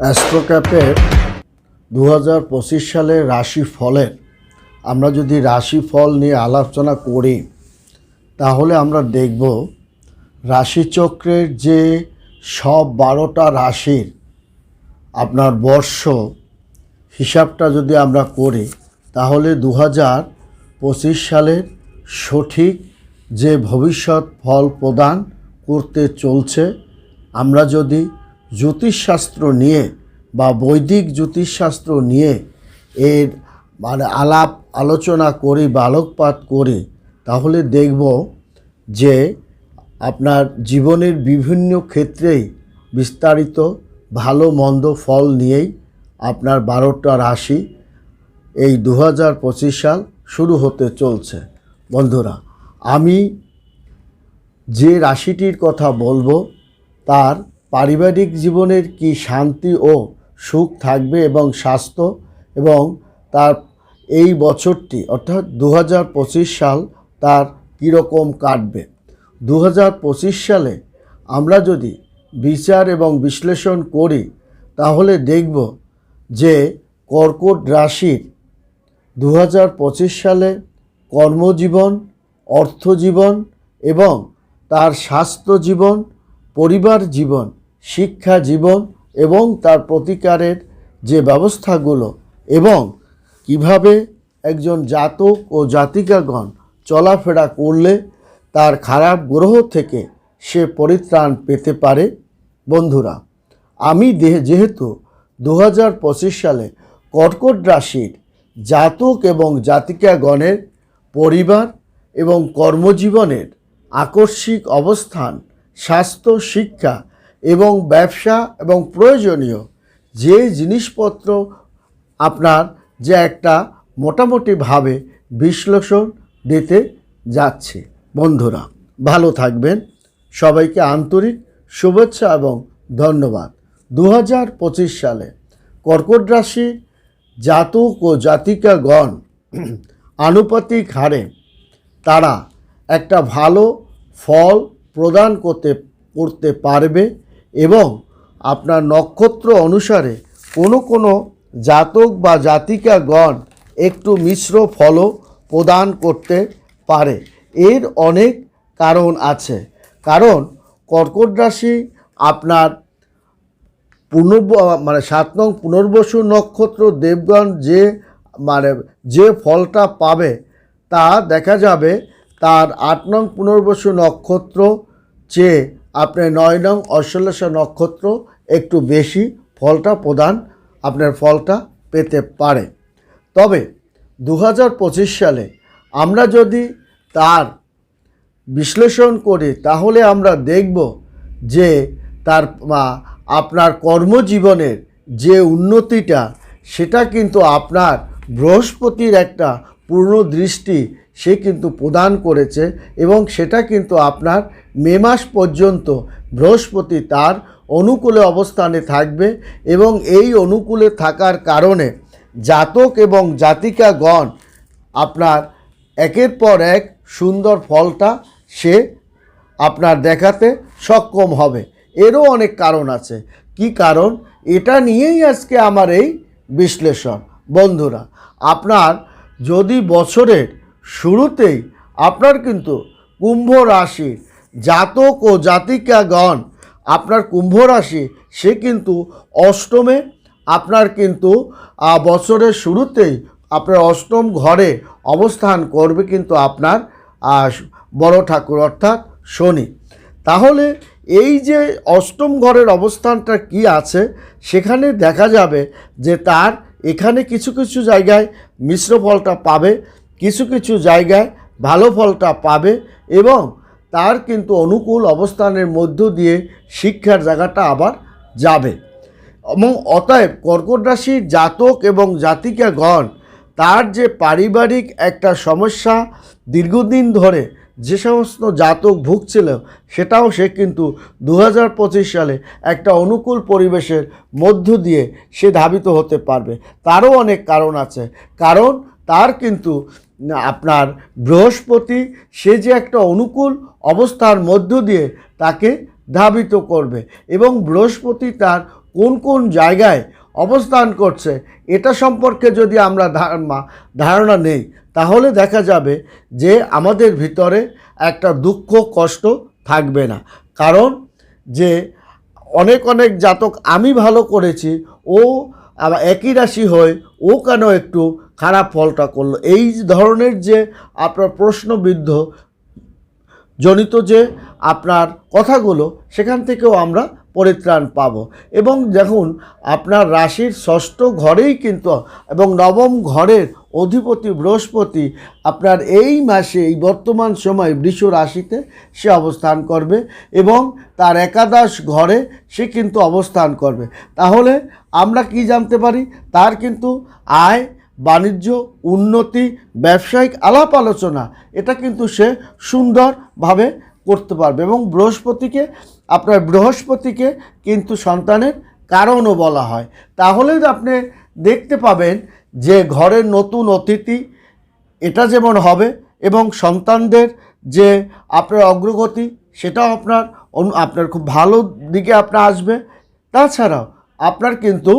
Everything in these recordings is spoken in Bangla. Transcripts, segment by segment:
অ্যাস্ট্রোক্যাপের দু হাজার পঁচিশ সালের রাশি ফলের, আমরা যদি রাশি ফল নিয়ে আলোচনা করি, তাহলে আমরা দেখব রাশিচক্রের যে সব বারোটা রাশির আপনার বর্ষ, হিসাবটা যদি আমরা করি, তাহলে দু হাজার পঁচিশ সালের সঠিক যে ভবিষ্যৎ ফল প্রদান করতে চলছে, আমরা যদি জ্যোতিষশাস্ত্র নিয়ে বা বৈদিক জ্যোতিষশাস্ত্র নিয়ে এর মানে আলাপ আলোচনা করি বা আলোকপাত করি, তাহলে দেখব যে আপনার জীবনের বিভিন্ন ক্ষেত্রেই বিস্তারিত ভালো মন্দ ফল নিয়েই আপনার বারোটা রাশি এই দু হাজার পঁচিশ সাল শুরু হতে চলছে। বন্ধুরা, আমি যে রাশিটির কথা বলব তার পারিবারিক জীবনের কি শান্তি ও সুখ থাকবে এবং স্বাস্থ্য এবং তার এই বছরটি, অর্থাৎ দু হাজার পঁচিশ সাল, তার কীরকম কাটবে? দু হাজার পঁচিশ সালে আমরা যদি বিচার এবং বিশ্লেষণ করি, তাহলে দেখব যে কর্কট রাশির দু হাজার পঁচিশ সালে কর্মজীবন, অর্থজীবন এবং তার স্বাস্থ্য জীবন পরিবার জীবন শিক্ষা জীবন এবং তার প্রতিকারের যে ব্যবস্থাগুলো এবং কীভাবে একজন জাতক ও জাতিকাগণ চলাফেরা করলে তার খারাপ গ্রহ থেকে সে পরিত্রাণ পেতে পারে। বন্ধুরা, আমি যেহেতু দু হাজার পঁচিশ সালে কর্কট রাশির জাতক এবং জাতিকাগণের পরিবার এবং কর্মজীবনের আকস্মিক অবস্থান, স্বাস্থ্য, শিক্ষা এবং ব্যবসা এবং প্রয়োজনীয় যে জিনিসপত্র আপনার যে একটা মোটামুটিভাবে বিশ্লেষণ দিতে যাচ্ছে। বন্ধুরা, ভালো থাকবেন। সবাইকে আন্তরিক শুভেচ্ছা এবং ধন্যবাদ। দু হাজার পঁচিশ সালে কর্কট রাশি জাতক ও জাতিকাগণ আনুপাতিক হারে তারা একটা ভালো ফল প্রদান করতে করতে পারবে। এবং আপনার নক্ষত্র অনুসারে কোনো কোনো জাতক বা জাতিকাগণ একটু মিশ্র ফলও প্রদান করতে পারে। এর অনেক কারণ আছে। কারণ কর্কট রাশি আপনার পুনর্ব মানে সাত নং পুনর্বসু নক্ষত্র দেবগণ যে মানে যে ফলটা পাবে তা দেখা যাবে তার আট নং পুনর্বসু নক্ষত্র চেয়ে আপনার নয় নং অশ্বলেষা নক্ষত্র একটু বেশি ফলটা প্রদান আপনার ফলটা পেতে পারে। তবে দু হাজার পঁচিশ সালে আমরা যদি তার বিশ্লেষণ করি, তাহলে আমরা দেখব যে তার আপনার কর্মজীবনের যে উন্নতিটা, সেটা কিন্তু আপনার বৃহস্পতির একটা পূর্ণ দৃষ্টি সে কিন্তু প্রদান করেছে এবং সেটা কিন্তু আপনার মে মাস পর্যন্ত বৃহস্পতি তার অনুকূলে অবস্থানে থাকবে এবং এই অনুকূলে থাকার কারণে জাতক এবং জাতিকাগণ আপনার একের পর এক সুন্দর ফলটা সে আপনার দেখাতে সক্ষম হবে। এরও অনেক কারণ আছে। কি কারণ? এটা নিয়েই আজকে আমার এই বিশ্লেষণ। বন্ধুরা, আপনার যদি বছরের শুরুতেই আপনার কিন্তু কুম্ভ রাশি জাতক ও জাতিকাগণ, আপনার কুম্ভ রাশি, সে কিন্তু অষ্টমে, আপনার কিন্তু বছরের শুরুতেই আপনার অষ্টম ঘরে অবস্থান করবে কিন্তু আপনার বড় ঠাকুর অর্থাৎ শনি। তাহলে এই যে অষ্টম ঘরের অবস্থানটা কি আছে, সেখানে দেখা যাবে যে তার এখানে কিছু কিছু জায়গায় মিশ্র ফলটা পাবে। কিছু কিছু জায়গায় ভালো ফলটা পাবে এবং তার কিন্তু অনুকূল অবস্থানের মধ্য দিয়ে শিক্ষার জায়গাটা আবার যাবে। এবং অতএব কর্কট রাশির জাতক এবং জাতিকাগণ তার যে পারিবারিক একটা সমস্যা দীর্ঘদিন ধরে যে সমস্ত জাতক ভুগছিল, সেটাও সে কিন্তু দু হাজার পঁচিশ সালে একটা অনুকূল পরিবেশের মধ্য দিয়ে সে ধাবিত হতে পারবে। তারও অনেক কারণ আছে। কারণ তার কিন্তু আপনার বৃহস্পতি সে যে একটা অনুকূল অবস্থার মধ্য দিয়ে তাকে ধাবিত করবে এবং বৃহস্পতি তার কোন কোন জায়গায় অবস্থান করছে এটা সম্পর্কে যদি আমরা ধারণা নেই, তাহলে দেখা যাবে যে আমাদের ভিতরে একটা দুঃখ, কষ্ট থাকবে না। কারণ যে অনেক অনেক জাতক আমি ভালো করেছি, ও একই রাশি হয়ে ও কেন একটু খারাপ ফলটা করল। এই ধরনের যে আপনার প্রশ্নবিদ্ধ জনিত যে আপনার কথাগুলো, সেখান থেকেও আমরা পরিত্রাণ পাবো। এবং দেখুন, আপনার রাশির ষষ্ঠ ঘরেই কিন্তু এবং নবম ঘরের অধিপতি বৃহস্পতি আপনার এই মাসে, এই বর্তমান সময় বৃষ রাশিতে সে অবস্থান করবে এবং তার একাদশ ঘরে সে কিন্তু অবস্থান করবে। তাহলে আমরা কি জানতে পারি? তার কিন্তু আয়, বাণিজ্য, উন্নতি, ব্যবসায়িক আলাপ আলোচনা, এটা কিন্তু সে সুন্দরভাবে করতে পারবে এবং বৃহস্পতিকে আপনার বৃহস্পতিকে কিন্তু সন্তানের কারণও বলা হয়। তাহলে আপনি দেখতে পাবেন যে ঘরের নতুন অতিথি এটা যেমন হবে এবং সন্তানদের যে আপনার অগ্রগতি সেটাও আপনার আপনার খুব ভালো দিকে আপনার আসবে। তাছাড়াও আপনার কিন্তু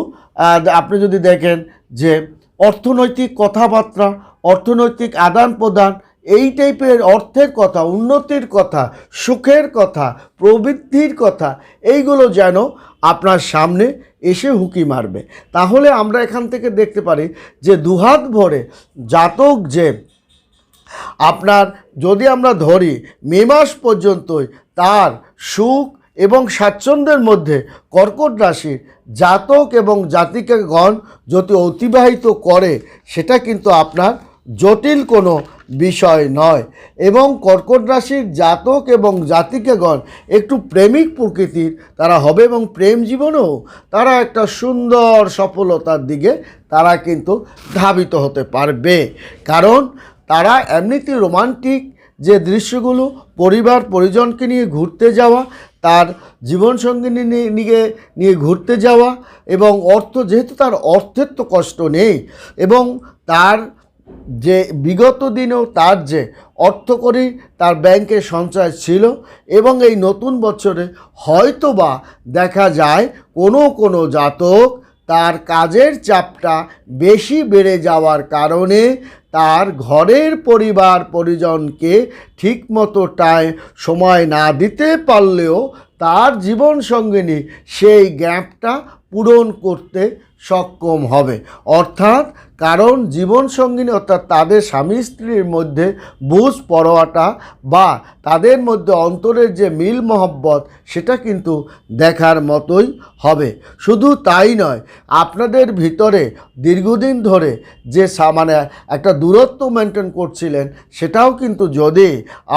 আপনি যদি দেখেন যে অর্থনৈতিক কথাবার্তা, অর্থনৈতিক আদান প্রদান এই টাইপের অর্থের কথা, উন্নতির কথা, সুখের কথা, প্রবৃদ্ধির কথা, এইগুলো যেন আপনার সামনে এসে হুকি মারবে। তাহলে আমরা এখান থেকে দেখতে পারি যে দুহাত ভরে জাতক যে, আপনার যদি আমরা ধরি, মে মাস পর্যন্তই তার সুখ এবং স্বাচ্ছন্দ্যের মধ্যে কর্কট রাশির জাতক এবং জাতিকাগণ যদি অতিবাহিত করে, সেটা কিন্তু আপনার জটিল কোনো বিষয় নয়। এবং কর্কট রাশির জাতক এবং জাতিকেগণ একটু প্রেমিক প্রকৃতির তারা হবে এবং প্রেম জীবনেও তারা একটা সুন্দর সফলতার দিকে তারা কিন্তু ধাবিত হতে পারবে। কারণ তারা এমনিতে রোমান্টিক যে দৃশ্যগুলো, পরিবার, পরিজনকে নিয়ে ঘুরতে যাওয়া, তার জীবনসঙ্গিনী নিয়ে নিয়ে নিয়ে ঘুরতে যাওয়া এবং অর্থ, যেহেতু তার অর্থের তো কষ্ট নেই এবং তার যে বিগত দিনেও তার যে অর্থকরী তার ব্যাংকে সঞ্চয় ছিল এবং এই নতুন বছরে হয়তোবা দেখা যায় কোনো কোনো জাতক তার কাজের চাপটা বেশি বেড়ে যাওয়ার কারণে তার ঘরের পরিবার পরিজনকে ঠিকমতো টাইম সময় না দিতে পারলেও তার জীবন সঙ্গিনী সেই গ্যাপটা পূরণ করতে সক্ষম হবে। অর্থাৎ কারণ জীবন সঙ্গিনী অর্থাৎ তাদের স্বামী স্ত্রীর মধ্যে বুঝ পরোয়াটা বা তাদের মধ্যে অন্তরের যে মিল মহব্বত, সেটা কিন্তু দেখার মতোই হবে। শুধু তাই নয়, আপনাদের ভিতরে দীর্ঘদিন ধরে যে মানে একটা দূরত্ব মেনটেন করছিলেন, সেটাও কিন্তু যদি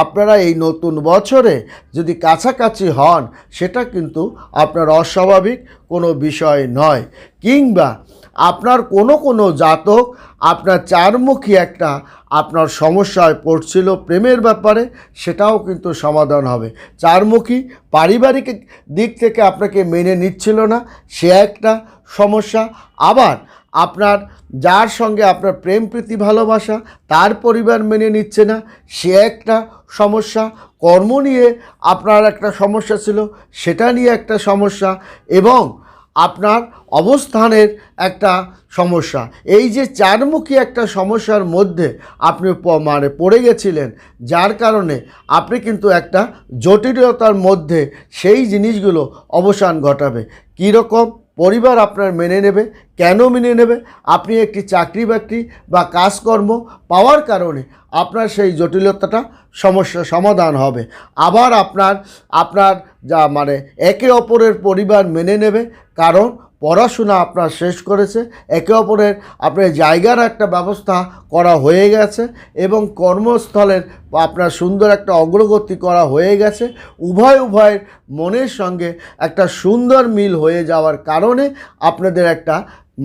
আপনারা এই নতুন বছরে যদি কাছাকাছি হন, সেটা কিন্তু আপনার অস্বাভাবিক কোনো বিষয় নয়। কিংবা আপনার কোনো কোনো জাতক, আপনার চারমুখী একটা আপনার সমস্যায় পড়ছিল প্রেমের ব্যাপারে, সেটাও কিন্তু সমাধান হবে। চারমুখী পারিবারিক দিক থেকে আপনাকে মেনে নিচ্ছিল না, সে একটা সমস্যা। আবার আপনার, যার সঙ্গে আপনার প্রেম প্রীতি ভালোবাসা, তার পরিবার মেনে নিচ্ছে না, সে একটা সমস্যা। কর্ম নিয়ে আপনার একটা সমস্যা ছিল, সেটা নিয়ে একটা সমস্যা। এবং আপনার অবস্থানের একটা সমস্যা। এই যে চারমুখী একটা সমস্যার মধ্যে আপনি মানে পড়ে গেছিলেন, যার কারণে আপনি কিন্তু একটা জটিলতার মধ্যে সেই জিনিসগুলো অবসান ঘটাবে। কীরকম? পরিবার আপনার মেনে নেবে। কেন মেনে নেবে? আপনি একটি চাকরি বাকরি বা কাজকর্ম পাওয়ার কারণে আপনার সেই জটিলতাটা সমস্যা সমাধান হবে। আবার আপনার আপনার যা মানে একে অপরের পরিবার মেনে নেবে কারণ পড়াশোনা আপনার শেষ করেছে, একে অপরের আপনার জায়গার একটা ব্যবস্থা করা হয়ে গেছে এবং কর্মস্থলের আপনার সুন্দর একটা অগ্রগতি করা হয়ে গেছে। উভয় উভয়ের মনের সঙ্গে একটা সুন্দর মিল হয়ে যাওয়ার কারণে আপনাদের একটা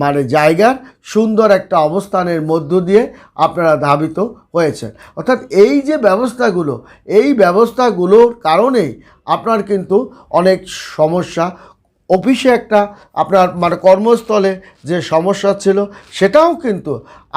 মানে জায়গার সুন্দর একটা অবস্থানের মধ্য দিয়ে আপনারা ধাবিত হয়েছেন। অর্থাৎ এই যে ব্যবস্থাগুলো, এই ব্যবস্থাগুলোর কারণেই আপনার কিন্তু অনেক সমস্যা অফিসে একটা আপনার মানে কর্মস্থলে যে সমস্যা ছিল, সেটাও কিন্তু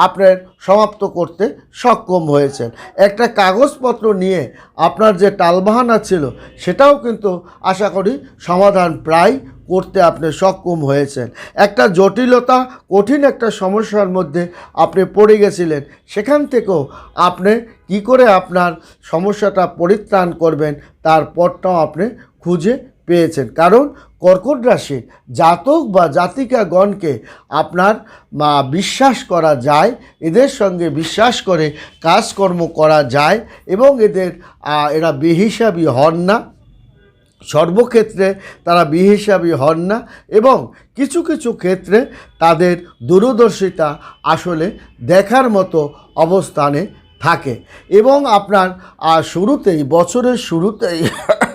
আপনার সমাপ্ত করতে সক্ষম হয়েছেন। একটা কাগজপত্র নিয়ে আপনার যে টালবাহানা ছিল, সেটাও কিন্তু আশা করি সমাধান প্রায় করতে আপনি সক্ষম হয়েছেন। একটা জটিলতা, কঠিন একটা সমস্যার মধ্যে আপনি পড়ে গেছিলেন, সেখান থেকেও আপনি কি করে আপনার সমস্যাটা পরিত্রাণ করবেন, তার পথটাও আপনি খুঁজে পেয়েছেন। কারণ কর্কট রাশির জাতক বা জাতিকাগণকে আপনার বিশ্বাস করা যায়, এদের সঙ্গে বিশ্বাস করে কাজকর্ম করা যায় এবং এদের এরা বেহিসাবি হন না। সর্বক্ষেত্রে তারা বিহিসাবী হন না এবং কিছু কিছু ক্ষেত্রে তাদের দূরদর্শিতা আসলে দেখার মতো অবস্থানে থাকে এবং আপনার শুরুতেই, বছরের শুরুতেই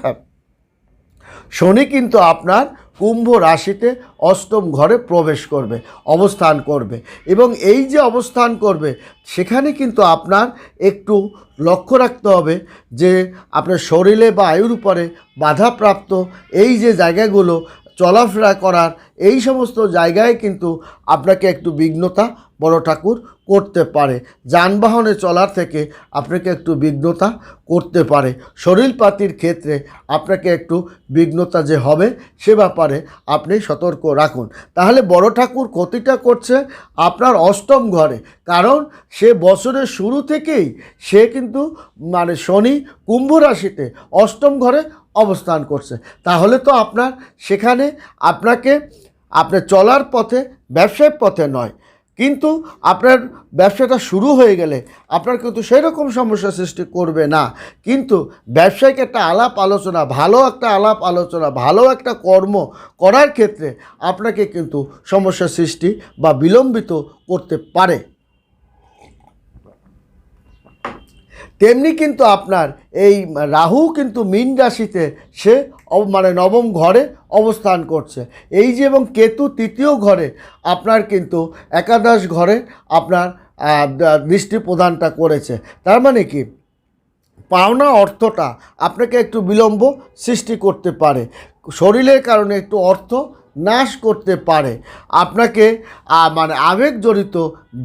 শনি কিন্তু আপনার কুম্ভ রাশিতে অষ্টম ঘরে প্রবেশ করবে, অবস্থান করবে এবং এই যে অবস্থান করবে, সেখানে কিন্তু আপনার একটু লক্ষ্য রাখতে হবে যে আপনার শরীরে বা আয়ুর উপরে বাধাপ্রাপ্ত এই যে জায়গাগুলো চলাফেরা করার এই সমস্ত জায়গায় কিন্তু আপনাকে একটু বিঘ্নতা বড় ঠাকুর করতে পারে। যানবাহনে চলার থেকে আপনাকে একটু বিঘ্নতা করতে পারে। শরীরপাতির ক্ষেত্রে আপনাকে একটু বিঘ্নতা যে হবে সে ব্যাপারে আপনি সতর্ক রাখুন। তাহলে বড় ঠাকুর ক্ষতিটা করছে আপনার অষ্টম ঘরে। কারণ সে বছরের শুরু থেকেই সে কিন্তু মানে শনি কুম্ভ রাশিতে অষ্টম ঘরে অবস্থান করছে। তাহলে তো আপনার সেখানে আপনাকে, আপনার চলার পথে, ব্যবসার পথে নয়। কিন্তু আপনার ব্যবসাটা শুরু হয়ে গেলে আপনার কিন্তু সেই রকম সমস্যা সৃষ্টি করবে না। কিন্তু ব্যবসায়িক একটা আলাপ আলোচনা, ভালো একটা আলাপ আলোচনা, ভালো একটা কর্ম করার ক্ষেত্রে আপনাকে কিন্তু সমস্যা সৃষ্টি বা বিলম্বিত করতে পারে। তেমনি কিন্তু আপনার এই রাহু কিন্তু মীন রাশিতে সে মানে নবম ঘরে অবস্থান করছে। এই যে এবং কেতু তৃতীয় ঘরে আপনার কিন্তু একাদশ ঘরে আপনার দৃষ্টি প্রদানটা করেছে। তার মানে কি? পাওনা অর্থটা আপনাকে একটু বিলম্ব সৃষ্টি করতে পারে। শরীরের কারণে একটু অর্থ নাশ করতে পারে। আপনাকে মানে আবেগ জড়িত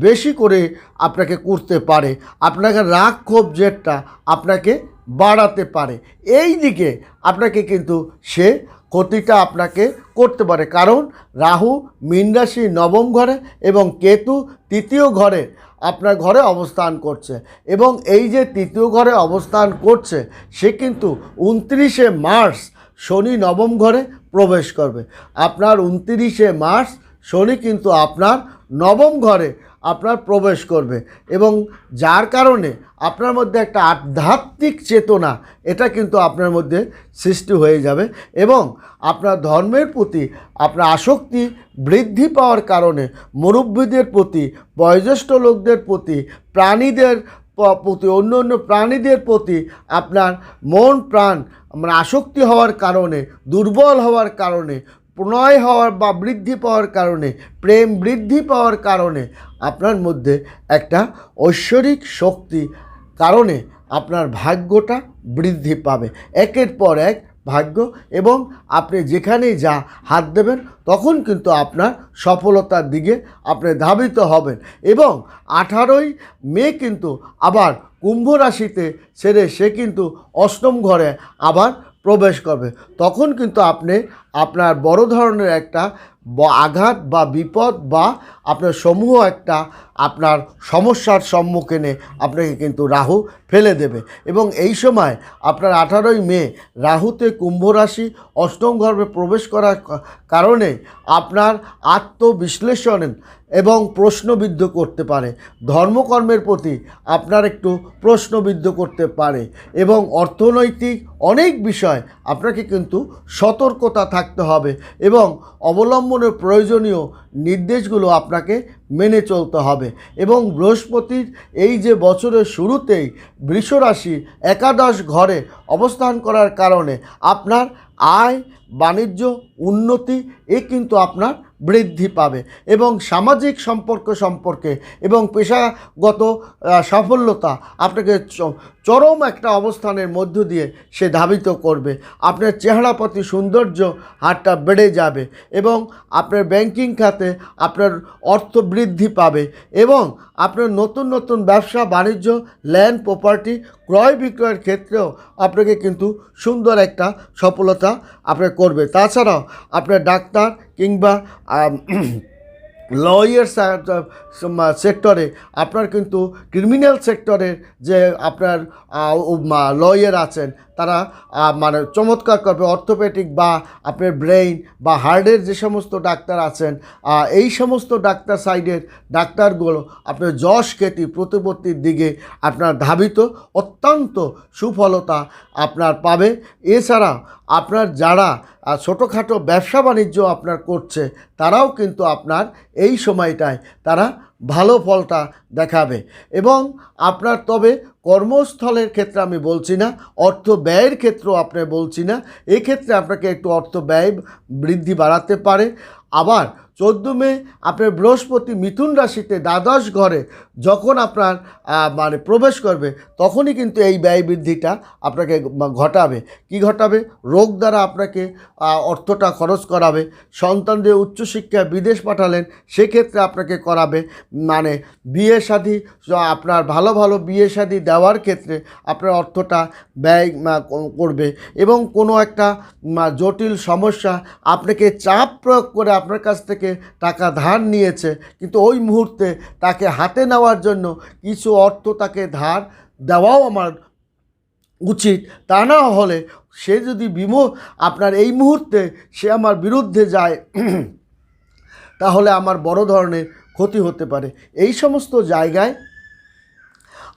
বেশি করে আপনাকে করতে পারে। আপনাকে রাগ ক্ষোভ জেদটা আপনাকে বাড়াতে পারে। এই দিকে আপনাকে কিন্তু সে ক্ষতিটা আপনাকে করতে পারে। কারণ রাহু, মীন রাশি, নবম ঘরে এবং কেতু তৃতীয় ঘরে আপনার ঘরে অবস্থান করছে এবং এই যে তৃতীয় ঘরে অবস্থান করছে, সে কিন্তু উনত্রিশে মার্চ শনি নবম ঘরে প্রবেশ করবে। আপনার উনত্রিশে মার্চ শনি কিন্তু আপনার নবম ঘরে আপনার প্রবেশ করবে এবং যার কারণে আপনার মধ্যে একটা আধ্যাত্মিক চেতনা, এটা কিন্তু আপনার মধ্যে সৃষ্টি হয়ে যাবে এবং আপনার ধর্মের প্রতি আপনার আসক্তি বৃদ্ধি পাওয়ার কারণে মুরব্বীদের প্রতি, বয়োজ্যেষ্ঠ লোকদের প্রতি, প্রাণীদের প্রতি অন্য অন্য প্রাণীদের প্রতি আপনার মন, প্রাণ মানে আসক্তি হওয়ার কারণে, দুর্বল হওয়ার কারণে, প্রণয় হওয়ার বা বৃদ্ধি পাওয়ার কারণে, প্রেম বৃদ্ধি পাওয়ার কারণে আপনার মধ্যে একটা ঐশ্বরিক শক্তি কারণে আপনার ভাগ্যটা বৃদ্ধি পাবে। একের পর এক ভাগ্য এবং আপনি যেখানেই যা হাত দেবেন, তখন কিন্তু আপনার সফলতার দিকে আপনি ধাবিত হবেন। এবং আঠারোই মে কিন্তু আবার কুম্ভ রাশিতে ছেড়ে সে কিন্তু অষ্টম ঘরে আবার প্রবেশ করবে। তখন কিন্তু আপনি আপনার বড় ধরনের একটা আঘাত বা বিপদ বা আপনার সমূহ একটা আপনার সমস্যার সম্মুখীনে আপনাকে কিন্তু রাহু ফেলে দেবে। এবং এই সময় আপনার আঠারোই মে রাহুতে কুম্ভ রাশি অষ্টম গর্ভে প্রবেশ করার কারণে আপনার আত্মবিশ্লেষণ এবং প্রশ্নবিদ্ধ করতে পারে। ধর্মকর্মের প্রতি আপনার একটু প্রশ্নবিদ্ধ করতে পারে এবং অর্থনৈতিক অনেক বিষয় আপনাকে কিন্তু সতর্কতা থাকতে হবে এবং অবলম্বনের প্রয়োজনীয় নির্দেশগুলো আপনাকে মেনে চলতে হবে। এবং বৃহস্পতির এই যে বছরের শুরুতেই বৃষরাশি একাদশ ঘরে অবস্থান করার কারণে আপনার আয়, বাণিজ্য, উন্নতি, এ কিন্তু আপনার বৃদ্ধি পাবে এবং সামাজিক সম্পর্ক সম্পর্কে এবং পেশাগত সাফল্যতা আপনাকে চরম একটা অবস্থানের মধ্য দিয়ে সে ধাবিত করবে। আপনার চেহারাপতি সৌন্দর্য হারটা বেড়ে যাবে এবং আপনার ব্যাংকিং খাতে আপনার অর্থ বৃদ্ধি পাবে এবং আপনার নতুন নতুন ব্যবসা, বাণিজ্য ল্যান্ড প্রপার্টি ক্রয় বিক্রয়ের ক্ষেত্রেও আপনাকে কিন্তু সুন্দর একটা সফলতা আপনার করবে। তাছাড়াও আপনার ডাক্তার কিংবা লয়ার সেক্টরে আপনার কিন্তু ক্রিমিনাল সেক্টরের যে আপনার লয়ার আছেন, তারা মানে চমৎকার করবে অর্থোপেডিক বা আপনার ব্রেইন বা হার্টের যে সমস্ত ডাক্তার আছেন এই সমস্ত ডাক্তার সাইডের ডাক্তারগুলো আপনার যশ খ্যাতি প্রতিপত্তির দিকে আপনার ধাবিত, অত্যন্ত সুফলতা আপনার পাবে। এছাড়া আপনার যারা আহ, ছোটোখাটো ব্যবসা বাণিজ্য আপনার করছে তারাও কিন্তু আপনার এই সময়টায় তারা ভালো ফলটা দেখাবে। এবং আপনার তবে কর্মস্থলের ক্ষেত্রে আমি বলছি না অর্থ ব্যয়ের ক্ষেত্রেও আপনি বলছি না এক্ষেত্রে আপনাকে একটু অর্থ ব্যয় বৃদ্ধি বাড়াতে পারে। আবার চোদ্দ মে আপনার বৃহস্পতি মিথুন রাশিতে দ্বাদশ ঘরে যখন আপনার মানে প্রবেশ করবে, তখনই কিন্তু এই ব্যয় বৃদ্ধিটা আপনাকে ঘটাবে। কি ঘটাবে? রোগ দ্বারা আপনাকে অর্থটা খরচ করাবে। সন্তানদের উচ্চশিক্ষা বিদেশ পাঠালেন, সেক্ষেত্রে আপনাকে করাবে। মানে বিয়ে শাদী আপনার ভালো ভালো বিয়ে শাদী দেওয়ার ক্ষেত্রে আপনার অর্থটা ব্যয় করবে। এবং কোনো একটা জটিল সমস্যা, আপনাকে চাপ প্রয়োগ করে আপনার কাছ থেকে টাকা ধার নিয়েছে, কিন্তু ওই মুহূর্তে তাকে হাতে নেওয়ার জন্য কিছু অর্থ তাকে ধার দেওয়াও আমার উচিত। তা না হলে সে যদি বিমো আপনার এই মুহূর্তে সে আমার বিরুদ্ধে যায়, তাহলে আমার বড় ধরনের ক্ষতি হতে পারে। এই সমস্ত জায়গায়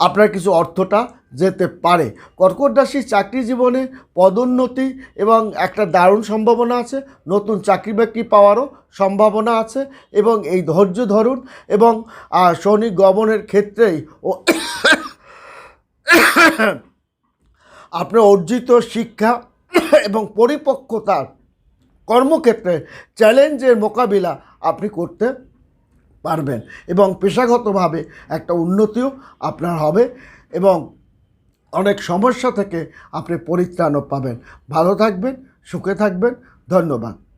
আপনার কিছু অর্থটা যেতে পারে। কর্কট রাশির চাকরি জীবনে পদোন্নতি এবং একটা দারুণ সম্ভাবনা আছে। নতুন চাকরি বাকরি পাওয়ারও সম্ভাবনা আছে এবং এই ধৈর্য ধরুন এবং শনি গমনের ক্ষেত্রেই ও আপনার অর্জিত শিক্ষা এবং পরিপক্কতার কর্মক্ষেত্রে চ্যালেঞ্জের মোকাবিলা আপনি করতে পারবেন। এবং পেশাগতভাবে একটা উন্নতিও আপনার হবে এবং অনেক সমস্যা থেকে আপনি পরিত্রাণও পাবেন। ভালো থাকবেন, সুখে থাকবেন। ধন্যবাদ।